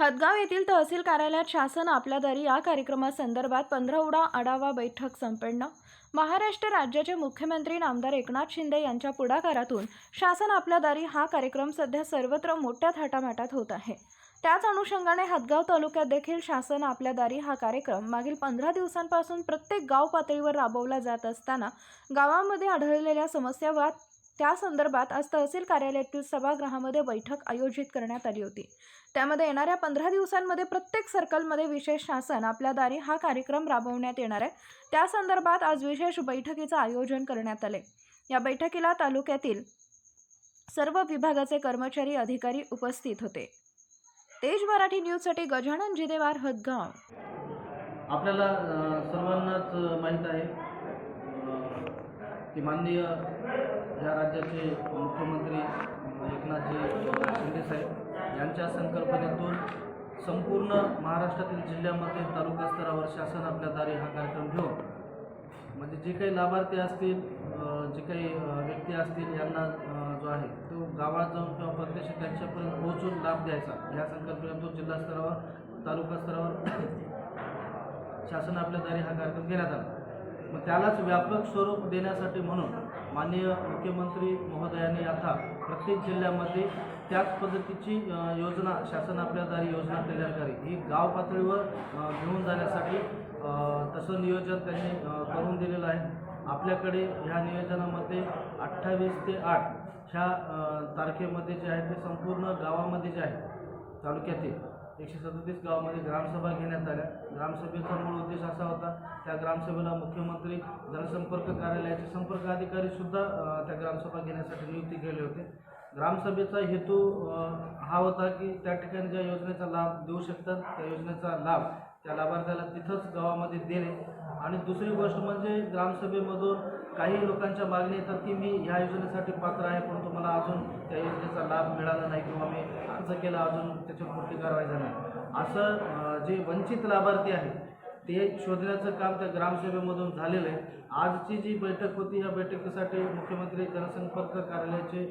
हदगाव येथील तहसील कार्यालयात शासन आपल्या दारी या कार्यक्रमासंदर्भात पंधरवडा आढावा बैठक संपन्न. महाराष्ट्र राज्याचे मुख्यमंत्री नामदार एकनाथ शिंदे यांच्या पुढाकारातून शासन आपल्या दारी हा कार्यक्रम सध्या सर्वत्र मोठ्या थाटामाटात होत आहे. त्याच अनुषंगाने हदगाव तालुक्यात देखील शासन आपल्या दारी हा कार्यक्रम मागील पंधरा दिवसांपासून प्रत्येक गाव पातळीवर राबवला जात असताना गावामध्ये आढळलेल्या समस्या व त्या संदर्भात आज तहसील कार्यालयातील सभागृहामध्ये बैठक आयोजित करण्यात आली होती. त्यामध्ये येणाऱ्या पंधरा दिवसांमध्ये प्रत्येक सर्कलमध्ये विशेष शासन आपल्या दारी हा कार्यक्रम राबवण्यात येणार आहे. त्या संदर्भात आज विशेष बैठकीचं आयोजन करण्यात आले. या बैठकीला तालुक्यातील सर्व विभागाचे कर्मचारी अधिकारी उपस्थित होते. तेज मराठी न्यूजसाठी गजानन जिदेवार हदगाव. आपल्याला सर्वांनाच माहीत आहे की माननीय या राज्याचे मुख्यमंत्री एकनाथजी शिंदेसाहेब यांच्या संकल्पनेतून संपूर्ण महाराष्ट्रातील जिल्ह्यामध्ये तालुका स्तरावर शासन आपल्या दारी हा कार्यक्रम घेऊन म्हणजे जे काही लाभार्थी असतील जे काही व्यक्ती असतील यांना जो आहे तो गावात जाऊन किंवा प्रत्यक्ष त्यांच्यापर्यंत पोहोचून लाभ द्यायचा या संकल्पनेतून जिल्हा स्तरावर तालुका स्तरावर शासन आपल्या दारी हा कार्यक्रम घेण्यात आला. मग त्यालाच व्यापक स्वरूप देण्यासाठी म्हणून माननीय मुख्यमंत्री महोदयांनी आता प्रत्येक जिल्ह्यामध्ये त्याच पद्धतीची योजना शासन आपल्या दारी योजना कल्याणकारी ही गाव पातळीवर घेऊन जाण्यासाठी तसं नियोजन त्यांनी करून दिलेलं आहे. आपल्याकडे ह्या नियोजनामध्ये अठ्ठावीस ते आठ ह्या तारखेमध्ये जे आहे ते संपूर्ण गावामध्ये जे आहे तालुक्यातील. एकशे सदतीस गावामध्ये ग्रामसभा घेण्यात आल्या. ग्रामसभेचा मूळ उद्देश असा होता त्या ग्रामसभेला मुख्यमंत्री जनसंपर्क कार्यालयाचे संपर्क अधिकारीसुद्धा त्या ग्रामसभा घेण्यासाठी नियुक्ती केले होते. ग्रामसभेचा हेतू हा होता की त्या ठिकाणी ज्या योजनेचा लाभ देऊ शकतात त्या योजनेचा लाभ त्या लाभार्थ्याला तिथंच गावामध्ये देणे. आणि दुसरी गोष्ट म्हणजे ग्रामसभेमधून काही लोकांच्या मागणी येतात की मी ह्या योजनेसाठी पात्र आहे परंतु मला अजून त्या योजनेचा लाभ मिळाला नाही किंवा मी अर्ज केला अजून त्याच्यावर कुठली कारवाई झाली नाही. असं जे वंचित लाभार्थी आहेत ते शोधण्याचं काम त्या ग्रामसभेमधून झालेलं आहे. आजची जी बैठक होती या बैठकीसाठी मुख्यमंत्री जनसंपर्क कार्यालयाचे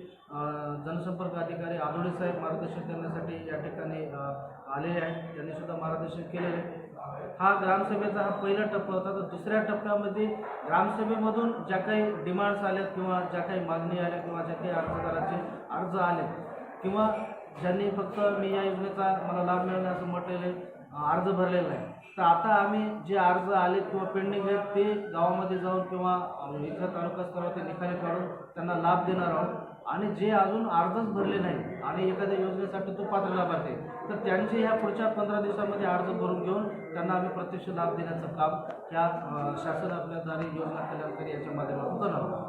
जनसंपर्क अधिकारी आदोळे साहेब मार्गदर्शन करण्यासाठी या ठिकाणी आलेले आहेत त्यांनी सुद्धा मार्गदर्शन केलेलं आहे. हा ग्रामसभेचा हा पहिला टप्पा होता. तर दुसऱ्या टप्प्यामध्ये ग्रामसभेमधून ज्या काही डिमांड्स आल्यात किंवा ज्या काही मागणी आल्या किंवा ज्या काही अर्जदाराचे अर्ज आले किंवा ज्यांनी फक्त मी या योजनेचा मला लाभ मिळाला असं म्हटलेलं आहे, अर्ज भरलेला आहे. तर आता आम्ही जे अर्ज आले किंवा पेंडिंग आहेत ते गावामध्ये जाऊन किंवा इथं तालुका स्तरावर ते निकाली काढून त्यांना लाभ देणार आहोत. आणि जे अजून अर्जच भरले नाही आणि एखाद्या योजनेसाठी तो पात्र लाभार्थी तर त्यांचे ह्या पुढच्या पंधरा दिवसामध्ये अर्ज भरून घेऊन त्यांना आम्ही प्रत्यक्ष लाभ देण्याचं काम ह्या शासन आपल्या दारी योजना कल्याणकारी याच्या माध्यमातून करणार आहोत.